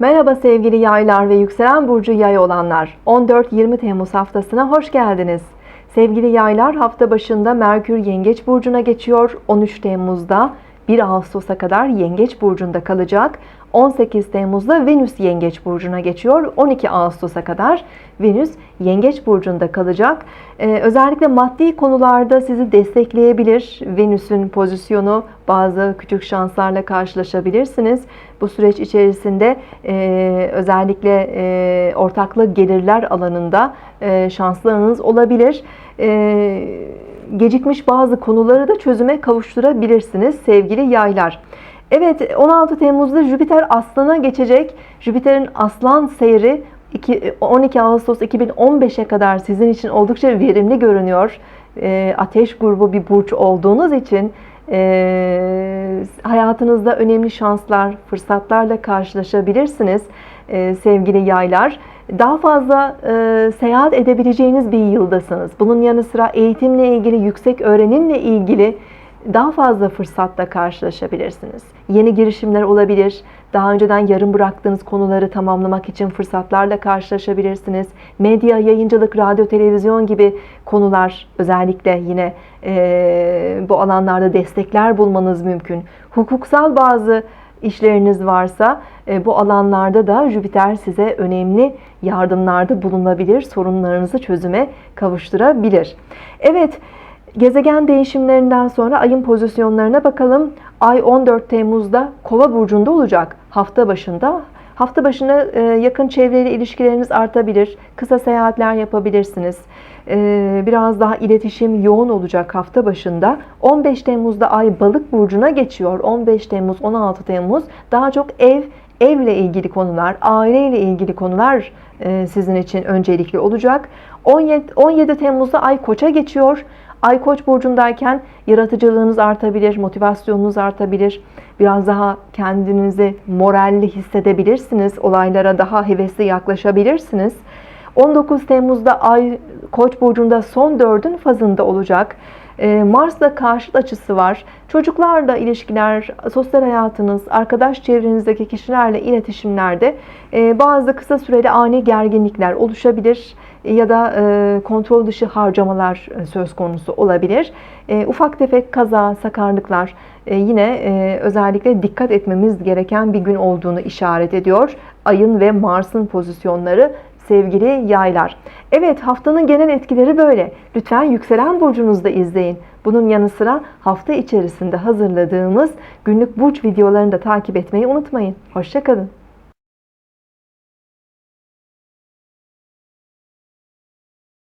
Merhaba sevgili yaylar ve yükselen burcu yay olanlar. 14-20 Temmuz haftasına hoş geldiniz. Sevgili yaylar hafta başında Merkür Yengeç burcuna geçiyor. 13 Temmuz'da 1 Ağustos'a kadar Yengeç burcunda kalacak. 18 Temmuz'da Venüs Yengeç burcuna geçiyor. 12 Ağustos'a kadar Venüs Yengeç burcunda kalacak. Ee, özellikle maddi konularda sizi destekleyebilir. Venüs'ün pozisyonu bazı küçük şanslarla karşılaşabilirsiniz. Bu süreç içerisinde e, özellikle e, ortaklı gelirler alanında e, şanslarınız olabilir. E, gecikmiş bazı konuları da çözüme kavuşturabilirsiniz sevgili yaylar. Evet 16 Temmuz'da Jüpiter Aslan'a geçecek. Jüpiter'in Aslan seyri 12 Ağustos 2015'e kadar sizin için oldukça verimli görünüyor. E, ateş grubu bir burç olduğunuz için e, hayatınızda önemli şanslar, fırsatlarla karşılaşabilirsiniz e, sevgili yaylar. Daha fazla e, seyahat edebileceğiniz bir yıldasınız. Bunun yanı sıra eğitimle ilgili, yüksek öğrenimle ilgili daha fazla fırsatla karşılaşabilirsiniz. Yeni girişimler olabilir. Daha önceden yarım bıraktığınız konuları tamamlamak için fırsatlarla karşılaşabilirsiniz. Medya, yayıncılık, radyo, televizyon gibi konular özellikle yine e, bu alanlarda destekler bulmanız mümkün. Hukuksal bazı işleriniz varsa e, bu alanlarda da Jüpiter size önemli yardımlarda bulunabilir, sorunlarınızı çözüme kavuşturabilir. Evet, Gezegen değişimlerinden sonra ayın pozisyonlarına bakalım. Ay 14 Temmuz'da Kova burcunda olacak hafta başında. Hafta başına e, yakın çevreyle ilişkileriniz artabilir. Kısa seyahatler yapabilirsiniz. E, biraz daha iletişim yoğun olacak hafta başında. 15 Temmuz'da Ay Balık burcuna geçiyor. 15 Temmuz 16 Temmuz daha çok ev evle ilgili konular, aileyle ilgili konular e, sizin için öncelikli olacak. 17, 17 Temmuz'da Ay Koç'a geçiyor. Ay Koç burcundayken yaratıcılığınız artabilir, motivasyonunuz artabilir. Biraz daha kendinizi moralli hissedebilirsiniz. Olaylara daha hevesli yaklaşabilirsiniz. 19 Temmuz'da Ay Koç burcunda son dördün fazında olacak. Ee, Mars'la karşıt açısı var. Çocuklarla ilişkiler, sosyal hayatınız, arkadaş çevrenizdeki kişilerle iletişimlerde e, bazı kısa süreli ani gerginlikler oluşabilir ya da e, kontrol dışı harcamalar e, söz konusu olabilir. Ufak tefek kaza, sakarlıklar yine özellikle dikkat etmemiz gereken bir gün olduğunu işaret ediyor. Ayın ve Mars'ın pozisyonları sevgili yaylar. Evet haftanın genel etkileri böyle. Lütfen yükselen burcunuzda izleyin. Bunun yanı sıra hafta içerisinde hazırladığımız günlük burç videolarını da takip etmeyi unutmayın. Hoşçakalın.